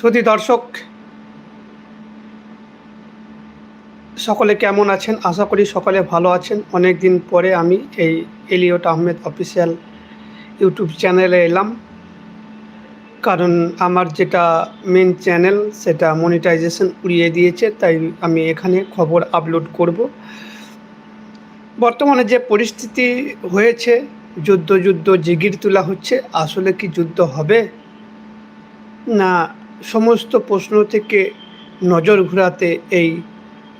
সুধী দর্শক, সকলে কেমন আছেন? আশা করি সকলে ভালো আছেন। অনেক দিন পরে আমি এই এলিয়ট আহমেদ অফিসিয়াল ইউটিউব চ্যানেলে এলাম। কারণ আমার যেটা মেন চ্যানেল সেটা মনিটাইজেশন উড়িয়ে দিয়েছে, তাই আমি এখানে খবর আপলোড করব। বর্তমানে যে পরিস্থিতি হয়েছে, যুদ্ধ যুদ্ধ জিগির তোলা হচ্ছে, আসলে কি যুদ্ধ হবে? না সমস্ত প্রশ্ন থেকে নজর ঘোরাতে এই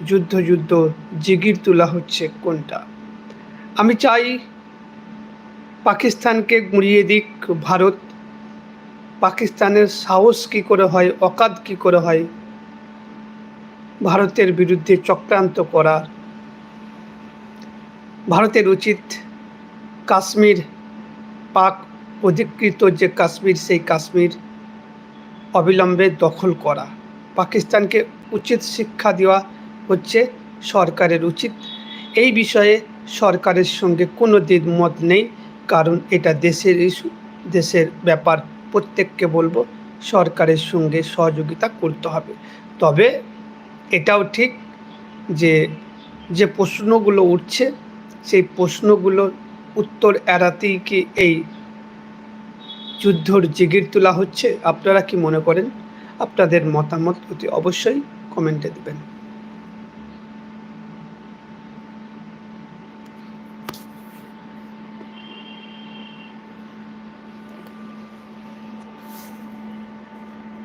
যুদ্ধ যুদ্ধ জিগির তোলা হচ্ছে কোনটা? আমি চাই পাকিস্তানকে গুঁড়িয়ে দিক ভারত। পাকিস্তানের সাহস কী করে হয় অকাদ কী করে হয়, ভারতের বিরুদ্ধে চক্রান্ত করার। ভারতের উচিত কাশ্মীর পাক অধিকৃত যে কাশ্মীর, সেই কাশ্মীর অবিলম্বে দখল করা। পাকিস্তানকে উচিত শিক্ষা দেওয়া হচ্ছে সরকারের উচিত। এই বিষয়ে সরকারের সঙ্গে কোনো দ্বিমত নেই, কারণ এটা দেশের ইস্যু, দেশের ব্যাপার। প্রত্যেককে বলব, সরকারের সঙ্গে সহযোগিতা করতে হবে। তবে এটাও ঠিক যে যে প্রশ্নগুলো উঠছে, সেই প্রশ্নগুলোর উত্তর এড়াতেই কি এই যুদ্ধর জিগির তোলা হচ্ছে। আপনারা কি মনে করেন? আপনাদের মতামত অতি অবশ্যই কমেন্টে দেবেন।